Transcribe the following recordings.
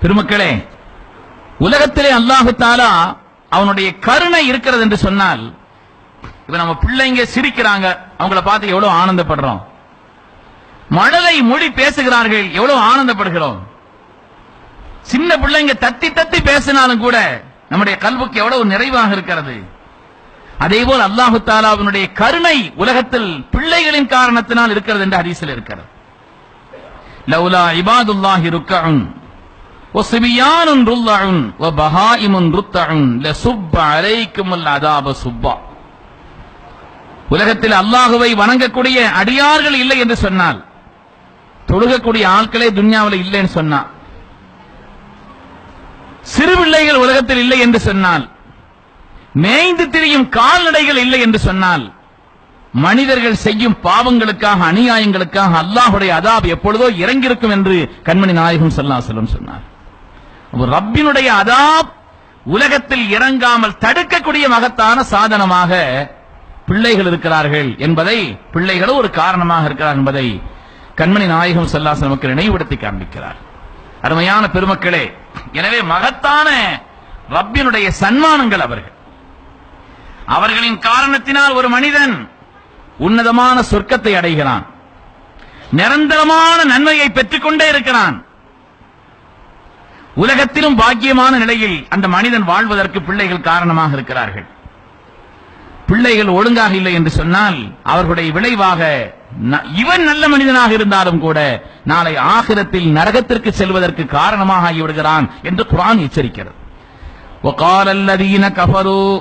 பெருமக்களே உலகத்திலே அல்லாஹு தாலா அவனுடைய கருணை இருக்கிறது என்று சொன்னால் இப்ப நம்ம பிள்ளைங்க சிரிக்கிறாங்க அவங்கள பார்த்து எவ்வளவு ஆனந்தப்படுறோம். மழலை மொழி பேசுகிறார்கள் எவ்வளவு ஆனந்தப்படுகிறோம். சின்ன பிள்ளைங்க தத்தி தத்தி பேசினாலும் கூட நம்முடைய கல்வுக்கு எவ்வளவு நிறைவாக இருக்கிறது. அதே போல் அல்லாஹு தாலாவினுடைய கருணை உலகத்தில் பிள்ளைகளின் காரணத்தினால் இருக்கிறது என்று ஹரிசில் இருக்கிறது. லவுலா இபாதுல்லாஹி ருக்கம் وصبيان رضع وبهائم رتع لصب عليكم العذاب صبا உலகத்தில் அல்லாஹுவை வணங்கக்கூடிய அடியார்கள் இல்லை என்று சொன்னால் தொழுகக்கூடிய ஆட்களே துன்யாவில் இல்லைன்னு சொன்னார் சிறு பிள்ளைகள் உலகத்தில் இல்லை என்று சொன்னால் மேய்ந்து திரியும் கால்நடைகள் இல்லை என்று சொன்னால் மனிதர்கள் செய்யும் பாவங்களுக்காக அநியாயங்களுக்காக அல்லாஹுடைய அதாப் எப்பொழுதோ இறங்கியிருக்கும் என்று கண்மணி நாயகம் ஸல்லல்லாஹு சொன்னார் அப்ப ரப்பினுடைய அதாப் உலகத்தில் இறங்காமல் தடுக்கக்கூடிய மகத்தான சாதனமாக பிள்ளைகள் இருக்கிறார்கள் என்பதை பிள்ளைகளும் ஒரு காரணமாக இருக்கிறார் என்பதை கண்மணி நாயகம் செல்லாஸ் நமக்கு நினைவுபடுத்தி காண்பிக்கிறார். அருமையான பெருமக்களே எனவே மகத்தான ரப்பினுடைய சன்மானங்கள் அவர்கள். அவர்களின் காரணத்தினால் ஒரு மனிதன் உன்னதமான சொர்க்கத்தை அடைகிறான். நிரந்தரமான நன்மையை பெற்றுக்கொண்டே இருக்கிறான். உலகத்திலும் பாக்கியமான நிலையில் அந்த மனிதன் வாழ்வதற்கு பிள்ளைகள் காரணமாக இருக்கிறார்கள் பிள்ளைகள் ஒழுங்காக இல்லை என்று சொன்னால் அவர்களுடைய விளைவாக ந- இவன் நல்ல மனிதனாக இருந்தாலும் கூட நாளை ஆகிரத்தில் நரகத்திற்கு செல்வதற்கு காரணமாக ஆகிவிடுகிறான் என்று குர்ஆன் எச்சரிக்கிறது وقال الذين كفروا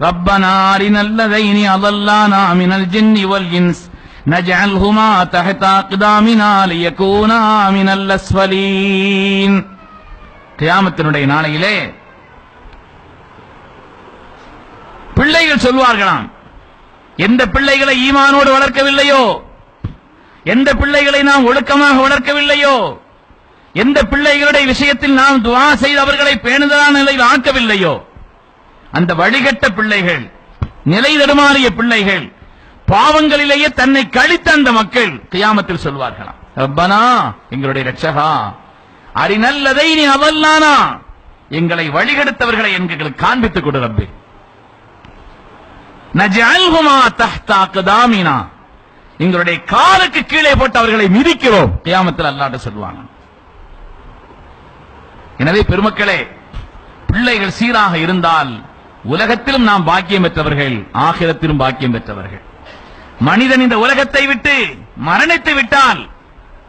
ربنا أرنا الذين أضلانا من الجن والإنس نجعلهما تحت أقدامنا ليكونا من الأسفلين கியாமத்தினுடைய நாளையிலே பிள்ளைகள் சொல்வார்களாம் எந்த பிள்ளைகளை ஈமானோடு வளர்க்கவில்லையோ எந்த பிள்ளைகளை நாம் ஒழுக்கமாக வளர்க்கவில்லையோ எந்த பிள்ளைகளுடைய விஷயத்தில் நாம் துவா செய்து அவர்களை பேணுதலான நிலையில் ஆக்கவில்லையோ அந்த வழிகட்ட பிள்ளைகள் நிலை தடுமாறிய பிள்ளைகள் பாவங்களிலேயே தன்னை கழித்த அந்த மக்கள் கியாமத்தில் சொல்வார்களாம். ரப்பனா எங்களுடைய ரட்சகா அறிநல்லதை நீ அவல்லானா? எங்களை வழிகெடுத்தவர்களை எங்களுக்கு காண்பித்துக் கொடு ரப்பி. நஜஅல்ஹுமா தஹ்தா அக்தாமினா எங்களுடைய காலுக்கு கீழே போட்டு அவர்களை மிதிக்கிறோம். கியாமத்தில் அல்லாட்ட சொல்லுவாங்க எனவே பெருமக்களே பிள்ளைகள் சீராக இருந்தால் உலகத்திலும் நாம் பாக்கியம் பெற்றவர்கள் ஆகிரத்திலும் பாக்கியம் பெற்றவர்கள். மனிதன் இந்த உலகத்தை விட்டு மரணித்து விட்டால்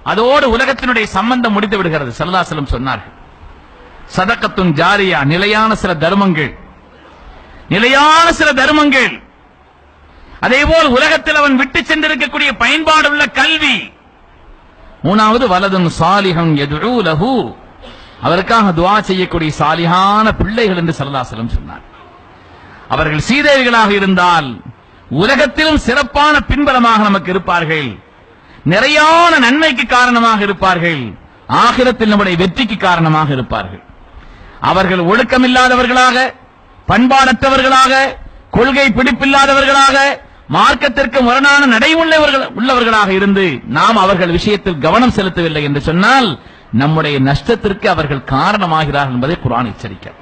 அதோடு உலகத்தினுடைய சம்பந்தம் முடித்து விடுகிறது சல்லாசலம் சொன்னார்கள். சதக்கத்தும் ஜாரியா நிலையான சில தர்மங்கள். நிலையான சில தர்மங்கள். அதேபோல் உலகத்தில் அவன் விட்டு சென்றிருக்கக்கூடிய பயன்பாடுள்ள கல்வி. மூணாவது வலதும் சாலிகம் எதுழு அவருக்காக துவா செய்யக்கூடிய சாலிகான பிள்ளைகள் என்று சரதாசலம் சொன்னார். அவர்கள் சீதேவிகளாக இருந்தால் உலகத்திலும் சிறப்பான பின்பலமாக நமக்கு இருப்பார்கள். நிறையான நன்மைக்கு காரணமாக இருப்பார்கள். ஆகிரத்தில் நம்முடைய வெற்றிக்கு காரணமாக இருப்பார்கள். அவர்கள் ஒழுக்கமில்லாதவர்களாக பண்பாடற்றவர்களாக கொள்கை பிடிப்பில்லாதவர்களாக மார்க்கத்திற்கு முரணான நடைமுள்ளவர்கள் உள்ளவர்களாக இருந்து நாம் அவர்கள் விஷயத்தில் கவனம் செலுத்தவில்லை என்று சொன்னால் நம்முடைய நஷ்டத்திற்கு அவர்கள் காரணமாகிறார்கள் என்பதை குரான் எச்சரிக்கிறார்.